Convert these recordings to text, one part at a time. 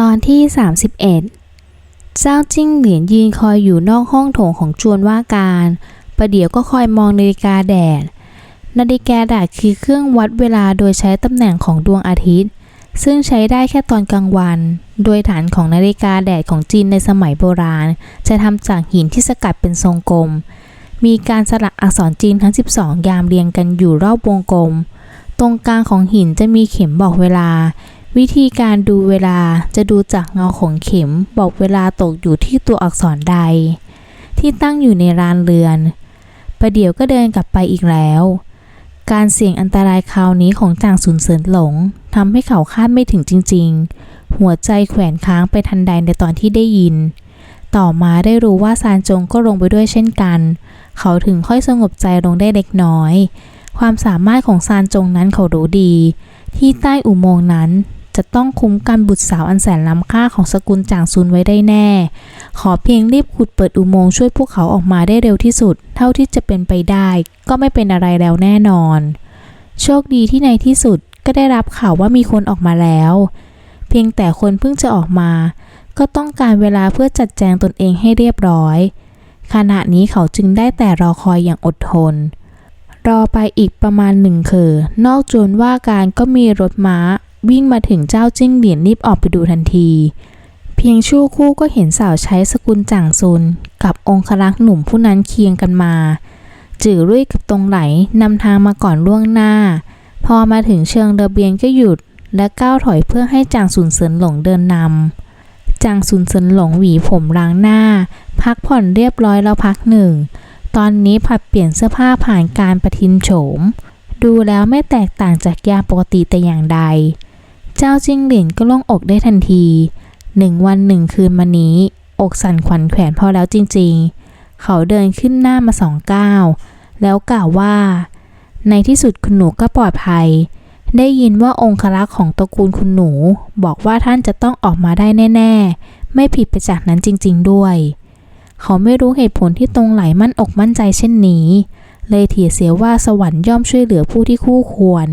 ตอนที่ 31 เจ้าจิ้งเหรียญยืนคอยอยู่นอกห้องโถงของจวนว่าการ ประเดี๋ยวก็คอยมองนาฬิกาแดด นาฬิกาแดดคือเครื่องวัดเวลาโดยใช้ตำแหน่งของดวงอาทิตย์ ซึ่งใช้ได้แค่ตอนกลางวัน โดยฐานของนาฬิกาแดดของจีนในสมัยโบราณ จะทำจากหินที่สกัดเป็นทรงกลม มีการสลักอักษรจีนทั้ง 12 ยามเรียงกันอยู่รอบวงกลม ตรงกลางของหินจะมีเข็มบอกเวลา วิธีการดูเวลาจะดูจากเงาของเข็มบอกเวลาตกอยู่ที่ตัวอักษรใด ที่ตั้งอยู่ในรานเรือน ประเดี๋ยวก็เดินกลับไปอีกแล้ว การเสี่ยงอันตรายคราวนี้ของจางสุนเสินหลงทำให้เขาคาดไม่ถึงจริง ๆ หัวใจแขวนค้างไปทันใดในตอนที่ได้ยิน ต่อมาได้รู้ว่าซานจงก็ลงไปด้วยเช่นกัน เขาถึงค่อยสงบใจลงได้เล็กน้อย ความสามารถของซานจงนั้นเขารู้ดี ที่ใต้อุโมงค์นั้น จะต้องคุ้มกันบุตรสาวอันแสนล้ำค่าของสกุลจางซุนไว้ได้แน่ ขอเพียงรีบขุดเปิดอุโมงค์ช่วยพวกเขาออกมาได้เร็วที่สุด เท่าที่จะเป็นไปได้ ก็ไม่เป็นอะไรแล้วแน่นอน โชคดีที่ในที่สุดก็ได้รับข่าวว่ามีคนออกมาแล้ว เพียงแต่คนเพิ่งจะออกมา ก็ต้องการเวลาเพื่อจัดแจงตนเองให้เรียบร้อย ขณะนี้เขาจึงได้แต่รอคอยอย่างอดทนรอไปอีกประมาณหนึ่งเขอนอกจวนว่าการก็มีรถม้า วิ่งมาถึงเจ้าจิ้งเหรียญรีบออกไปดูทันที เพียงชั่วครู่ก็เห็นสาวใช้สกุลจ่างซุน กับองครักษ์หนุ่มผู้นั้นเคียงกันมา จื่อรุ่ยกับตรงไหลนำทางมาก่อนล่วงหน้า พอมาถึงเชิงระเบียงก็หยุด และก้าวถอยเพื่อให้จางซุนเซินหลงเดินนำจางซุนเซินหลงหวีผมล้างหน้า พักผ่อนเรียบร้อยแล้วพักหนึ่ง ตอนนี้ผัดเปลี่ยนเสื้อผ้าผ่านการประทินโฉมดูแล้วไม่แตกต่างจากยาปกติแต่อย่างใด จ้าจิ้งเหรียญก็ล่งอกได้ทันทีหนึ่งวันหนึ่งคืนมานี้ อกสั่นขวัญแขวนพอแล้วจริงๆ เขาเดินขึ้นหน้ามาสองก้าวแล้วกล่าวว่า ในที่สุดคุณหนูก็ปลอดภัย ได้ยินว่าองครักษ์ของตระกูลคุณหนู บอกว่าท่านจะต้องออกมาได้แน่ ๆ ไม่ผิดไปจากนั้นจริง ๆ ด้วย เขาไม่รู้เหตุผลที่ตรงไหลมั่นอกมั่นใจเช่นนี้ เลยเถียเสียว่าสวรรค์ย่อมช่วยเหลือผู้ที่คู่ควร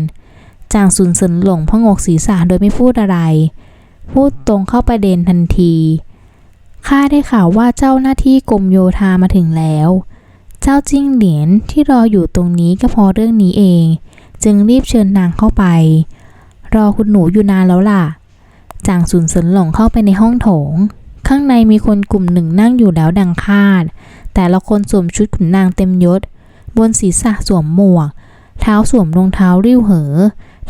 จางสุนเซินหลงพงกศีรษะโดยไม่พูดอะไร พูดตรงเข้าประเด็นทันทีข้าได้ข่าวว่าเจ้าหน้าที่กรมโยธามาถึงแล้ว เจ้าจิ้งเหรียญที่รออยู่ตรงนี้ก็พอเรื่องนี้เอง จึงรีบเชิญนางเข้าไป รอคุณหนูอยู่นานแล้วล่ะ จางสุนเซินหลงเข้าไปในห้องโถง ข้างในมีคนกลุ่มหนึ่งนั่งอยู่แล้วดังคาด แต่ละคนสวมชุดขุนนางเต็มยศ บนศีรษะสวมหมวก เท้าสวมรองเท้าริ้วเหอ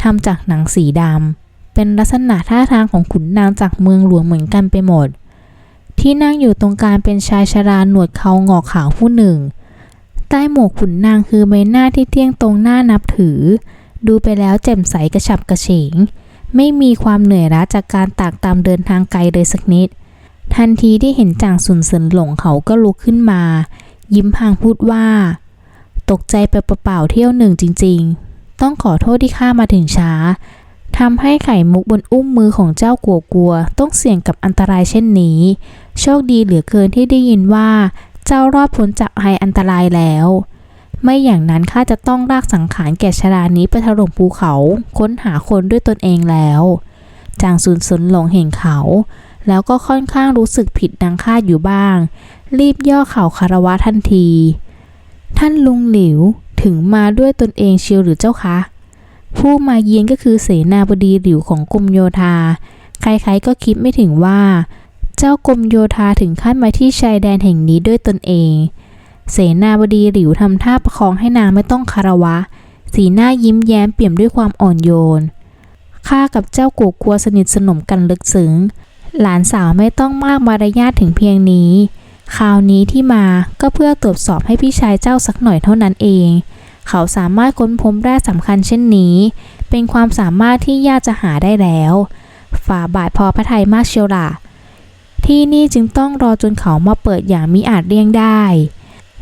ทำจากหนังสีดำเป็นลักษณะท่าทางของขุนนางจากเมืองหลวงเหมือนกันไปหมด ที่นั่งอยู่ตรงกลางเป็นชายชราหนวดเขางอกขาวผู้หนึ่ง ใต้หมวกขุนนางคือใบหน้าที่เที่ยงตรงหน้านับถือ ดูไปแล้วแจ่มใสกระฉับกระเฉง ไม่มีความเหนื่อยล้าจากการตากตามเดินทางไกลเลยสักนิด ทันทีที่เห็นจ่างสุนเซินหลงเขาก็ลุกขึ้นมา ยิ้มพางพูดว่า ตกใจไปเปล่าๆเที่ยวหนึ่งจริง ๆ ต้องขอโทษที่ข้ามาถึงช้าทำให้ไข่มุกบนอุ้มมือของเจ้ากัวกัว ต้องเสี่ยงกับอันตรายเช่นนี้ โชคดีเหลือเกินที่ได้ยินว่า เจ้ารอดพ้นจากภัยอันตรายแล้ว ไม่อย่างนั้นข้าจะต้องลากสังขารแก่ชรานี้ไปถล่มภูเขา ค้นหาคนด้วยตนเองแล้ว จางซุนสนหลงเห็นเขา แล้วก็ค่อนข้างรู้สึกผิดดังคาดอยู่บ้าง รีบย่อเข่าคารวะทันที ท่านลุงหลิว ถึงมาด้วยตนเองเชียวหรือเจ้าคะ ผู้มาเยียนก็คือเสนาบดีหลิวของกรมโยธา ใครๆก็คิดไม่ถึงว่า เจ้ากรมโยธาถึงขั้นมาที่ชายแดนแห่งนี้ด้วยตนเอง เสนาบดีหลิวทำท่าประคองให้นางไม่ต้องคารวะ สีหน้ายิ้มแย้มเปี่ยมด้วยความอ่อนโยนข้ากับเจ้ากูกลัวสนิทสนมกันลึกซึ้งหลานสาวไม่ต้องมากมารยาทถึงเพียงนี้ คราวนี้ที่มาก็เพื่อตรวจสอบให้พี่ชายเจ้าสักหน่อยเท่านั้นเอง เขาสามารถค้นพบแร่สำคัญเช่นนี้ เป็นความสามารถที่ยากจะหาได้แล้ว ฝ่าบาทพอพระทัยมากเชียวล่ะ ที่นี่จึงต้องรอจนเขามาเปิดอย่างมิอาจเลี่ยงได้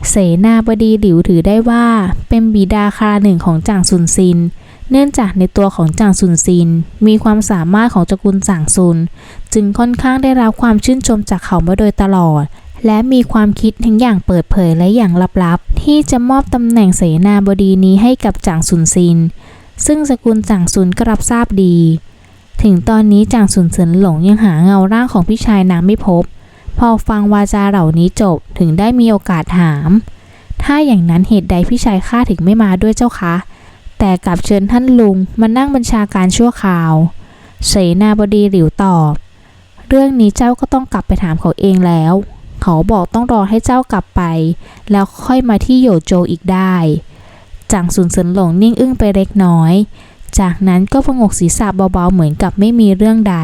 เสนาบดีหลิวถือได้ว่า เป็นบิดาคราหนึ่งของจางซุนซินเนื่องจากในตัวของจางซุนซิน มีความสามารถของตระกูลจางซุน จึงค่อนข้างได้รับความชื่นชมจากเขามาโดยตลอด และมีความคิดทั้งอย่างเปิดเผยและอย่างลับๆ ที่จะมอบตำแหน่งเสนาบดีนี้ให้กับจางซุนซิน ซึ่งสกุลจางซุนก็รับทราบดี ถึงตอนนี้จางสุนเฉินหลงยังหาเงาร่างของพี่ชายนางไม่พบ พอฟังวาจาเหล่านี้จบถึงได้มีโอกาสถาม ถ้าอย่างนั้นเหตุใดพี่ชายข้าถึงไม่มาด้วยเจ้าคะแต่กลับเชิญท่านลุงมานั่งบัญชาการชั่วคราว เสนาบดีหลิวตอบ เรื่องนี้เจ้าก็ต้องกลับไปถามเขาเองแล้ว เขาบอกต้องรอให้เจ้ากลับไป แล้วค่อยมาที่โยโจอีกได้ จางสุนเฉินหลงนิ่งอึ้งไปเล็กน้อย จากนั้นก็พงกศีรษะเบาๆเหมือนกับไม่มีเรื่องใด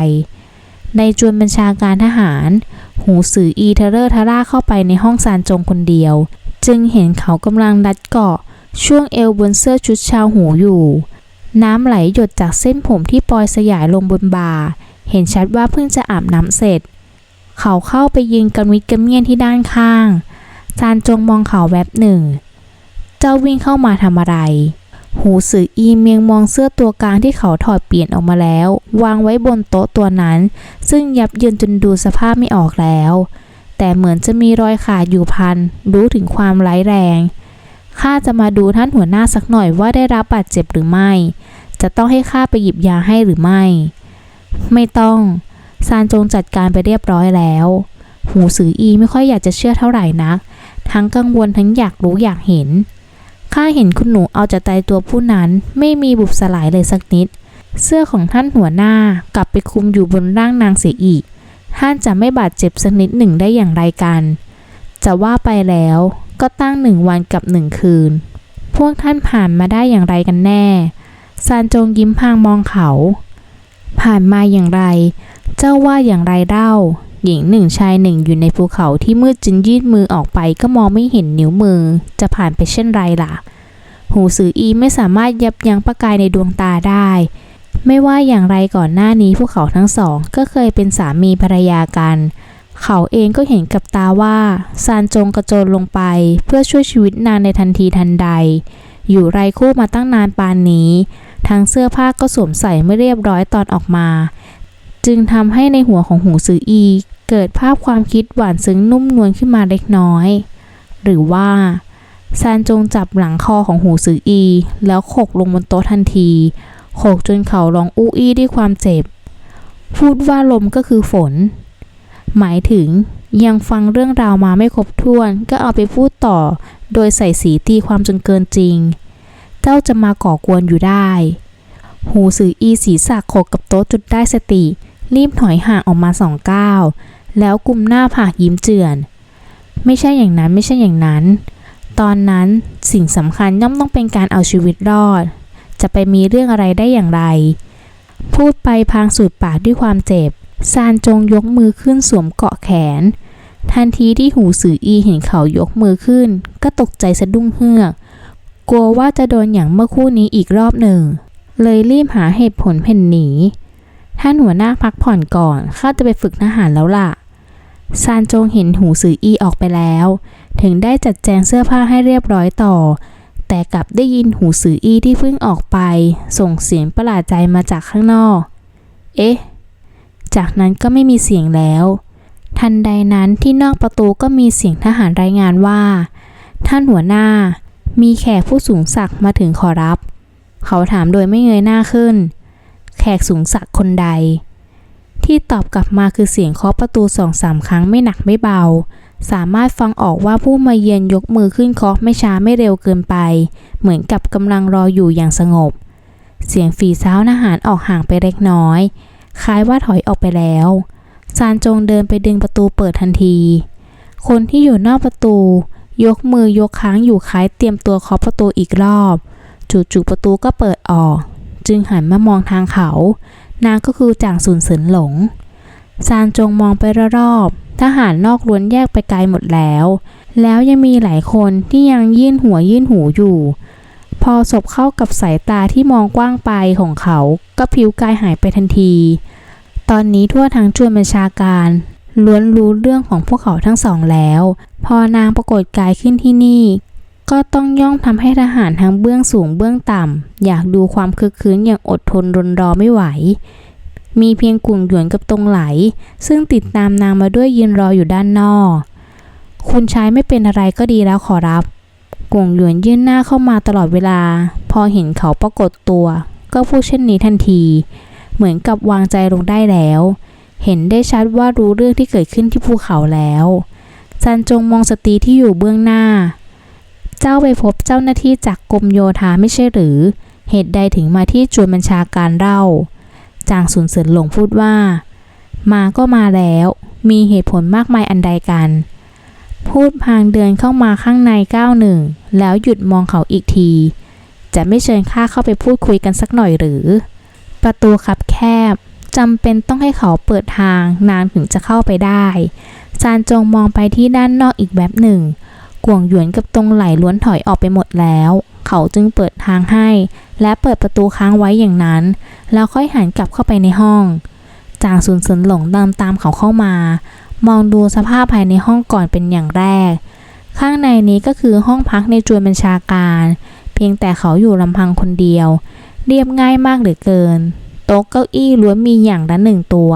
ในจวนบัญชาการทหาร หูสืออีเทเลอร์ทาร่าเข้าไปในห้องซานจงคนเดียว จึงเห็นเขากำลังรัดเกาะ ช่วงเอวบนเสื้อชุดชาวหูอยู่ น้ำไหลหยดจากเส้นผมที่ปลอยสยายลงบนบ่าเห็นชัดว่าเพิ่งจะอาบน้ำเสร็จ เขาเข้าไปยิงกระมิดกระเมียนที่ด้านข้างซานจงมองเขาแวบหนึ่ง เจ้าวิ่งเข้ามาทำอะไร หูสืออีเมียงมองเสื้อตัวกลางที่เขาถอดเปลี่ยนออกมาแล้ว วางไว้บนโต๊ะตัวนั้น ซึ่งยับเยินจนดูสภาพไม่ออกแล้ว แต่เหมือนจะมีรอยขาดอยู่พัน รู้ถึงความร้ายแรงข้าจะมาดูท่านหัวหน้าสักหน่อยว่าได้รับบาดเจ็บหรือไม่ จะต้องให้ข้าไปหยิบยาให้หรือไม่ ไม่ต้อง ซานจงจัดการไปเรียบร้อยแล้ว หูสืออีไม่ค่อยอยากจะเชื่อเท่าไหร่นัก ทั้งกังวลทั้งอยากรู้อยากเห็น ข้าเห็นคุณหนูเอาแต่ใจตัวผู้นั้นไม่มีบุบสลายเลยสักนิด เสื้อของท่านหัวหน้ากลับไปคุมอยู่บนร่างนางเสียอีก ท่านจะไม่บาดเจ็บสักนิดหนึ่งได้อย่างไรกัน จะว่าไปแล้วก็ตั้งหนึ่งวันกับหนึ่งคืน พวกท่านผ่านมาได้อย่างไรกันแน่ ซานจงยิ้มพางมองเขา ผ่านมาอย่างไร เจ้าว่าอย่างไรเล่า หญิงหนึ่งชายหนึ่งอยู่ในภูเขาที่มืดจึงยื่นมือออกไปก็มองไม่เห็นนิ้วมือ จะผ่านไปเช่นไรล่ะ หูสืออีไม่สามารถยับยั้งประกายในดวงตาได้ ไม่ว่าอย่างไรก่อนหน้านี้พวกเขาทั้งสอง ก็เคยเป็นสามีภรรยากัน เขาเองก็เห็นกับตาว่าซานจงกระโจนลงไป เพื่อช่วยชีวิตนางในทันทีทันใด อยู่ไรคู่มาตั้งนานปานนี้ทั้งเสื้อผ้าก็สวมใส่ไม่เรียบร้อยตอนออกมา จึงทำให้ในหัวของหูซืออี เกิดภาพความคิดหวานซึ้งนุ่มนวลขึ้นมาเล็กน้อย หรือว่าซานจงจับหลังคอของหูซืออี แล้วโขกลงบนโต๊ะทันทีโขกจนเขาร้องอู้อี้ด้วยความเจ็บ พูดว่าลมก็คือฝน หมายถึงยังฟังเรื่องราวมาไม่ครบถ้วน ก็เอาไปพูดต่อ โดยใส่สีตีความจนเกินจริง เจ้าจะมาก่อกวนอยู่ได้ หูสืออีศีรษะโขกกับโต๊ะจุดได้สติ รีบถอยห่างออกมาสองก้าวแล้วกุมหน้าผากยิ้มเจือน ไม่ใช่อย่างนั้นไม่ใช่อย่างนั้น ตอนนั้นสิ่งสำคัญย่อมต้องเป็นการเอาชีวิตรอด จะไปมีเรื่องอะไรได้อย่างไร พูดไปพางสูดปากด้วยความเจ็บ ซานจงยกมือขึ้นสวมเกาะแขน ทันทีที่หูสืออีเห็นเขายกมือขึ้น ก็ตกใจสะดุ้งเฮือก กลัวว่าจะโดนอย่างเมื่อคู่นี้อีกรอบหนึ่ง เลยรีบหาเหตุผลเพ่นหนี ท่านหัวหน้าพักผ่อนก่อนข้าจะไปฝึกทหารแล้วล่ะ ซานจงเห็นหูสืออีออกไปแล้ว ถึงได้จัดแจงเสื้อผ้าให้เรียบร้อยต่อ แต่กลับได้ยินหูสืออีที่เพิ่งออกไป ส่งเสียงประหลาดใจมาจากข้างนอก เอ๊ะ จากนั้นก็ไม่มีเสียงแล้ว ทันใดนั้นที่นอกประตูก็มีเสียงทหารรายงานว่า ท่านหัวหน้า มีแขกผู้สูงศักดิ์มาถึงขอรับ เขาถามโดยไม่เงยหน้าขึ้น แขกสูงศักดิ์คนใด ที่ตอบกลับมาคือเสียงเคาะประตูสองสามครั้งไม่หนักไม่เบา สามารถฟังออกว่าผู้มาเยือนยกมือขึ้นเคาะไม่ช้าไม่เร็วเกินไป เหมือนกับกำลังรออยู่อย่างสงบ เสียงฝีเท้าทหารออกห่างไปเล็กน้อย คล้ายว่าถอยออกไปแล้วซานจงเดินไปดึงประตูเปิดทันที คนที่อยู่นอกประตู ยกมือยกค้างอยู่คล้ายเตรียมตัวเคาะประตูอีกรอบ จู่ๆประตูก็เปิดออก จึงหันมามองทางเขา นางก็คือจางสุนเสินหลง ซานจงมองไปรอบๆทหารนอกล้วนแยกไปไกลหมดแล้ว แล้วยังมีหลายคนที่ยังยื่นหัวยื่นหูอยู่ พอศพเข้ากับสายตาที่มองกว้างไปของเขา ก็ผิวกายหายไปทันที ตอนนี้ทั่วทั้งจวนบัญชาการล้วนรู้เรื่องของพวกเขาทั้งสองแล้ว พอนางปรากฏกายขึ้นที่นี่ ก็ต้องย่อมทำให้ทหารทั้งเบื้องสูงเบื้องต่ำอยากดูความคึกคืนอย่างอดทนรนรอไม่ไหว มีเพียงกลุ่มหยวนกับตรงไหล ซึ่งติดตามนางมาด้วยยืนรออยู่ด้านนอก คุณชายไม่เป็นอะไรก็ดีแล้วขอรับกงหยวนยื่นหน้าเข้ามาตลอดเวลา พอเห็นเขาปรากฏตัว ก็พูดเช่นนี้ทันที เหมือนกับวางใจลงได้แล้ว เห็นได้ชัดว่ารู้เรื่องที่เกิดขึ้นที่ภูเขาแล้วซันจงมองสตรีที่อยู่เบื้องหน้า จ้าไปพบเจ้าหน้าที่จากกรมโยธาไม่ใช่หรือ เหตุใดถึงมาที่จวนบัญชาการเล่า จางสุนเสริญหลงพูดว่า มาก็มาแล้ว มีเหตุผลมากมายอันใดกัน พูดพางเดินเข้ามาข้างในก้าวหนึ่ง แล้วหยุดมองเขาอีกที จะไม่เชิญข้าเข้าไปพูดคุยกันสักหน่อยหรือ ประตูคับแคบจำเป็นต้องให้เขาเปิดทางนานถึงจะเข้าไปได้ซานจงมองไปที่ด้านนอกอีกแบบหนึ่ง กวงหยวนกับตรงไหลล้วนถอยออกไปหมดแล้ว เขาจึงเปิดทางให้ และเปิดประตูค้างไว้อย่างนั้น แล้วค่อยหันกลับเข้าไปในห้อง จางสุนเสินหลงตามตามเขาเข้ามา มองดูสภาพภายในห้องก่อนเป็นอย่างแรก ข้างในนี้ก็คือห้องพักในจวนบัญชาการ เพียงแต่เขาอยู่ลำพังคนเดียว เรียบง่ายมากเหลือเกิน โต๊ะเก้าอี้ล้วนมีอย่างละหนึ่งตัว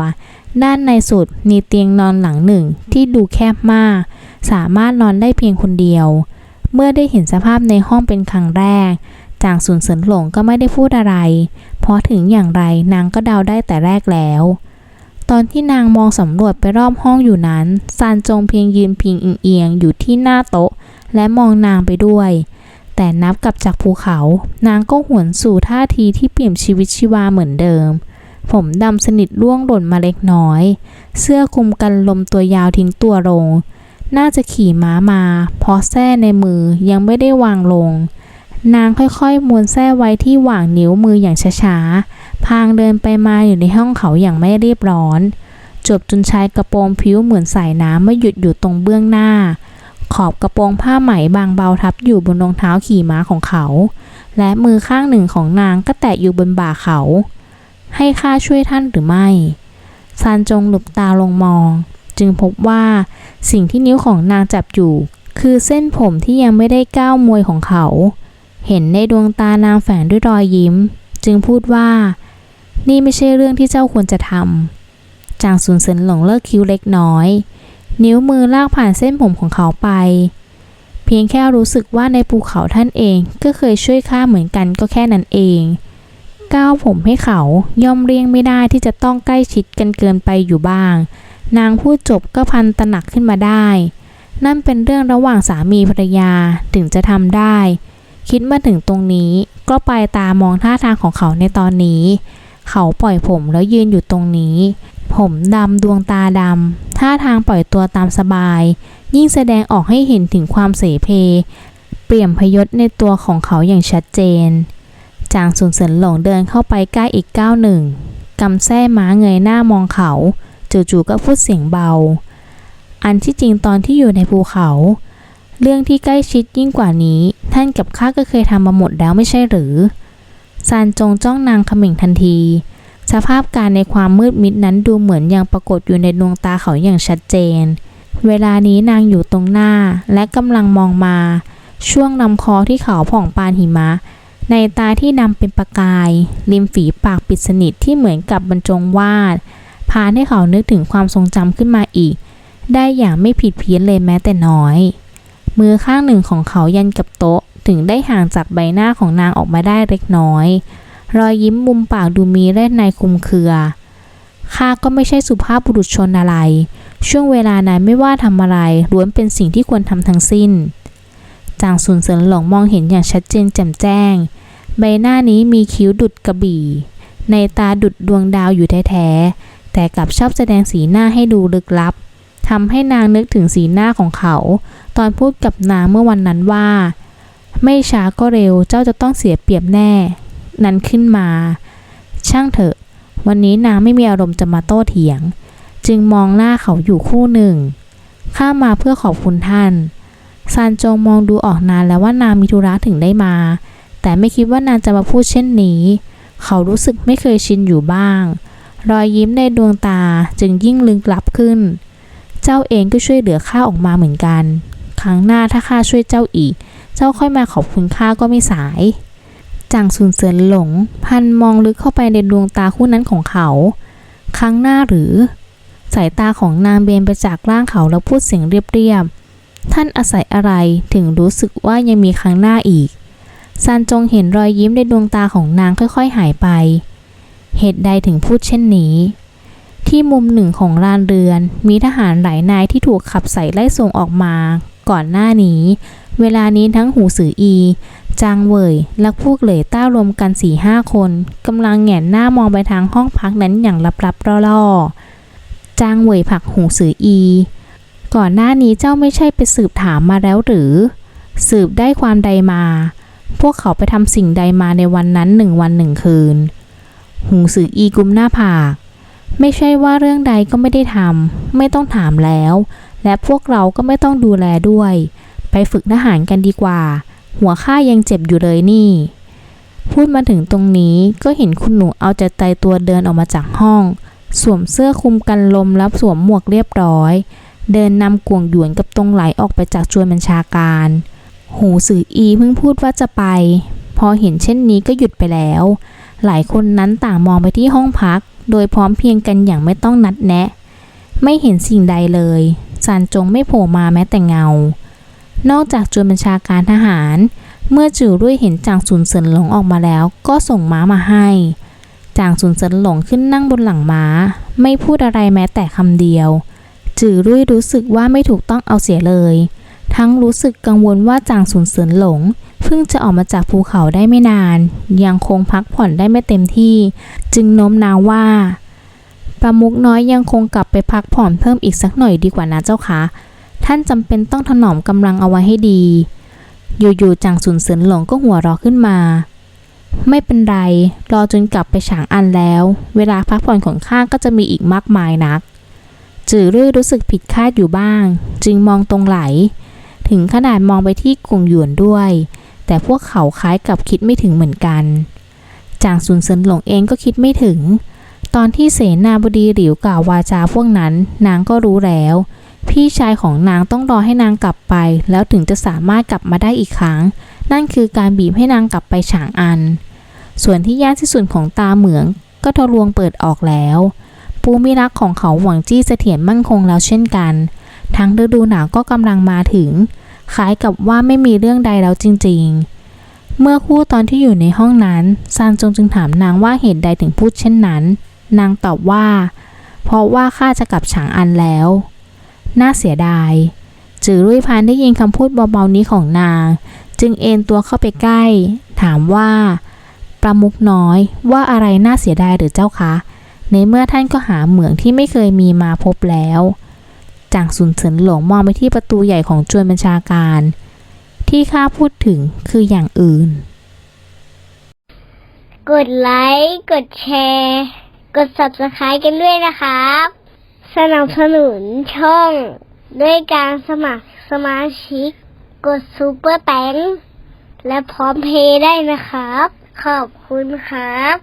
ด้านในสุดมีเตียงนอนหลังหนึ่งที่ดูแคบมาก สามารถนอนได้เพียงคนเดียว เมื่อได้เห็นสภาพในห้องเป็นครั้งแรก จางสุนเสินหลงก็ไม่ได้พูดอะไร เพราะถึงอย่างไรนางก็เดาได้แต่แรกแล้ว ตอนที่นางมองสำรวจไปรอบห้องอยู่นั้นซานจงเพียงยืนพิงเอียงอยู่ที่หน้าโต๊ะ และมองนางไปด้วย แต่นับกลับจากภูเขา นางก็หวนสู่ท่าทีที่เปี่ยมชีวิตชีวาเหมือนเดิมผมดำสนิทร่วงหล่นมาเล็กน้อย เสื้อคลุมกันลมตัวยาวทิ้งตัวลง น่าจะขี่ม้ามาเพราะแส้ในมือยังไม่ได้วางลง นางค่อยๆม้วนแส้ไว้ที่หว่างนิ้วมืออย่างช้าๆ พางเดินไปมาอยู่ในห้องเขาอย่างไม่รีบร้อน จบจนชายกระโปรงผิวเหมือนสายน้ำไม่หยุดอยู่ตรงเบื้องหน้า ขอบกระโปรงผ้าไหมบางเบาทับอยู่บนรองเท้าขี่ม้าของเขา และมือข้างหนึ่งของนางก็แตะอยู่บนบ่าเขา ให้ข้าช่วยท่านหรือไม่ซานจงหลบตาลงมอง จึงพบว่า สิ่งที่นิ้วของนางจับอยู่ คือเส้นผมที่ยังไม่ได้ก้าวมวยของเขา เห็นในดวงตานางแฝงด้วยรอยยิ้ม จึงพูดว่า นี่ไม่ใช่เรื่องที่เจ้าควรจะทำจางสุนเซินหลงเลิกคิ้วเล็กน้อย นิ้วมือลากผ่านเส้นผมของเขาไป เพียงแค่รู้สึกว่าในภูเขาท่านเองก็เคยช่วยข้าเหมือนกันก็แค่นั้นเองก้าวผมให้เขาย่อมเรียงไม่ได้ที่จะต้องใกล้ชิดกันเกินไปอยู่บ้าง นางพูดจบก็พันตระหนักขึ้นมาได้ นั่นเป็นเรื่องระหว่างสามีภรรยาถึงจะทำได้ คิดมาถึงตรงนี้ก็ปลายตามองท่าทางของเขาในตอนนี้ เขาปล่อยผมแล้วยืนอยู่ตรงนี้ ผมดำดวงตาดำท่าทางปล่อยตัวตามสบาย ยิ่งแสดงออกให้เห็นถึงความเสเพ เปลี่ยมพยศในตัวของเขาอย่างชัดเจน จางสุนเสินหลงเดินเข้าไปใกล้อีกก้าวหนึ่งกำแส้ม้าเงยหน้ามองเขา จู่ๆก็พูดเสียงเบา อันที่จริงตอนที่อยู่ในภูเขา เรื่องที่ใกล้ชิดยิ่งกว่านี้ ท่านกับข้าก็เคยทำมาหมดแล้วไม่ใช่หรือซานจงจ้องนางเขม่งทันที สภาพการในความมืดมิดนั้นดูเหมือนยังปรากฏอยู่ในดวงตาเขาอย่างชัดเจน เวลานี้นางอยู่ตรงหน้าและกำลังมองมา ช่วงลำคอที่เขาผ่องปานหิมะ ในตาที่ดำเป็นประกาย ริมฝีปากปิดสนิทที่เหมือนกับบรรจงวาด พาให้เขานึกถึงความทรงจำขึ้นมาอีก ได้อย่างไม่ผิดเพี้ยนเลยแม้แต่น้อย มือข้างหนึ่งของเขายันกับโต๊ะ ถึงได้ห่างจากใบหน้าของนางออกมาได้เล็กน้อย รอยยิ้มมุมปากดูมีแร่ในคุมเครือข้าก็ไม่ใช่สุภาพบุรุษชนอะไร ช่วงเวลานั้นไม่ว่าทำอะไรล้วนเป็นสิ่งที่ควรทำทั้งสิ้น จางสุนเสินหลงมองเห็นอย่างชัดเจนแจ่มแจ้ง ใบหน้านี้มีคิ้วดุดกระบี่ ในตาดุดดวงดาวอยู่แท้ๆ แต่กลับชอบแสดงสีหน้าให้ดูลึกลับทำให้นางนึกถึงสีหน้าของเขา ตอนพูดกับนางเมื่อวันนั้นว่า ไม่ช้าก็เร็วเจ้าจะต้องเสียเปรียบแน่ นั้นขึ้นมา ช่างเถอะ วันนี้นางไม่มีอารมณ์จะมาโต้เถียง จึงมองหน้าเขาอยู่คู่หนึ่ง ข้ามาเพื่อขอบคุณท่านซานจงมองดูออกนานแล้วว่านางมีธุระถึงได้มา แต่ไม่คิดว่านางจะมาพูดเช่นนี้ เขารู้สึกไม่เคยชินอยู่บ้าง รอยยิ้มในดวงตาจึงยิ่งลึกลับขึ้น เจ้าเองก็ช่วยเหลือข้าออกมาเหมือนกัน ครั้งหน้าถ้าข้าช่วยเจ้าอีก เจ้าค่อยมาขอบคุณข้าก็ไม่สายจางสุนเสือนหลง พันมองลึกเข้าไปในดวงตาคู่นั้นของเขา ครั้งหน้าหรือ สายตาของนางเบนไปจากร่างเขาแล้วพูดเสียงเรียบๆ ท่านอาศัยอะไรถึงรู้สึกว่ายังมีครั้งหน้าอีกซานจงเห็นรอยยิ้มในดวงตาของนางค่อยๆ หายไป เหตุใดถึงพูดเช่นนี้ ที่มุมหนึ่งของลานเรือน มีทหารหลายนายที่ถูกขับใส่ไล่ส่งออกมา ก่อนหน้านี้ เวลานี้ทั้งหูสืออี จางเวยและพวกเหล่ยต้ารวมกันสี่ห้าคนกำลังแหงนหน้ามองไปทางห้องพักนั้นอย่างลับๆล่อๆจางเวยผักหูสืออี ก่อนหน้านี้เจ้าไม่ใช่ไปสืบถามมาแล้วหรือ สืบได้ความใดมา พวกเขาไปทำสิ่งใดมาในวันนั้นหนึ่งวันหนึ่งคืน หูสืออีกุมหน้าผาก ไม่ใช่ว่าเรื่องใดก็ไม่ได้ทำไม่ต้องถามแล้ว และพวกเราก็ไม่ต้องดูแลด้วย ไปฝึกทหารกันดีกว่า หัวข้ายังเจ็บอยู่เลยนี่ พูดมาถึงตรงนี้ก็เห็นคุณหนูเอาใจใจตัวเดินออกมาจากห้อง สวมเสื้อคลุมกันลมแล้วสวมหมวกเรียบร้อย เดินนำกวงหยวนกับตรงไหลออกไปจากจวนบัญชาการ หูสื่ออีเพิ่งพูดว่าจะไป พอเห็นเช่นนี้ก็หยุดไปแล้ว หลายคนนั้นต่างมองไปที่ห้องพัก โดยพร้อมเพียงกันอย่างไม่ต้องนัดแนะ ไม่เห็นสิ่งใดเลยซานจงไม่โผล่มาแม้แต่เงา นอกจากจวนบัญชาการทหาร เมื่อจื่อรุ่ยเห็นจางซุนเซินหลงออกมาแล้ว ก็ส่งม้ามาให้ จางซุนเซินหลงขึ้นนั่งบนหลังม้า ไม่พูดอะไรแม้แต่คำเดียว จือรุ่ยรู้สึกว่าไม่ถูกต้องเอาเสียเลย ทั้งรู้สึกกังวลว่าจางซุนเซินหลงเพิ่งจะออกมาจากภูเขาได้ไม่นาน ยังคงพักผ่อนได้ไม่เต็มที่ จึงโน้มน้าวว่าประมุกน้อยยังคงกลับไปพักผ่อนเพิ่มอีกสักหน่อยดีกว่านะเจ้าคะท่านจำเป็นต้องถนอมกำลังเอาไว้ให้ดี อยู่ๆจางซุนเซินหลงก็หัวเราะขึ้นมา ไม่เป็นไร รอจนกลับไปฉางอันแล้ว เวลาพักผ่อนของข้าก็จะมีอีกมากมายนัก จื่อรื่อรู้สึกผิดคาดอยู่บ้าง จึงมองตรงไหล ถึงขนาดมองไปที่กงหยวนด้วย แต่พวกเขาคล้ายกับคิดไม่ถึงเหมือนกัน จางซุนเซินหลงเองก็คิดไม่ถึง ตอนที่เสนาบดีหลิวกล่าววาจาพวกนั้น นางก็รู้แล้ว พี่ชายของนางต้องรอให้นางกลับไป แล้วถึงจะสามารถกลับมาได้อีกครั้ง นั่นคือการบีบให้นางกลับไปฉางอัน ส่วนที่ยากที่สุดของตาเหมือง ก็ทะลวงเปิดออกแล้วปูมิรักของเขาหวังจี้เสถียรมั่นคงแล้วเช่นกัน ทั้งฤดูหนาวก็กำลังมาถึง คล้ายกับว่าไม่มีเรื่องใดแล้วจริงๆ เมื่อคู่ตอนที่อยู่ในห้องนั้นซานจงจึงถามนางว่าเหตุใดถึงพูดเช่นนั้น นางตอบว่า เพราะว่าข้าจะกลับฉางอันแล้ว น่าเสียดาย จือรุ่ยพานได้ยินคำพูดเบาๆนี้ของนาง จึงเอนตัวเข้าไปใกล้ ถามว่า ประมุกน้อยว่าอะไรน่าเสียดายหรือเจ้าคะ ในเมื่อท่านก็หาเหมืองที่ไม่เคยมีมาพบแล้ว จางซุนเฉินหลงมองไปที่ประตูใหญ่ของจวนบัญชาการ ที่ข้าพูดถึงคืออย่างอื่น กดไลค์กดแชร์ กด subscribe กันด้วยนะครับ สนับสนุนช่อง ด้วยการสมัครสมาชิก กดซูเปอร์แตงและพร้อมเพย์ได้นะครับ ขอบคุณครับ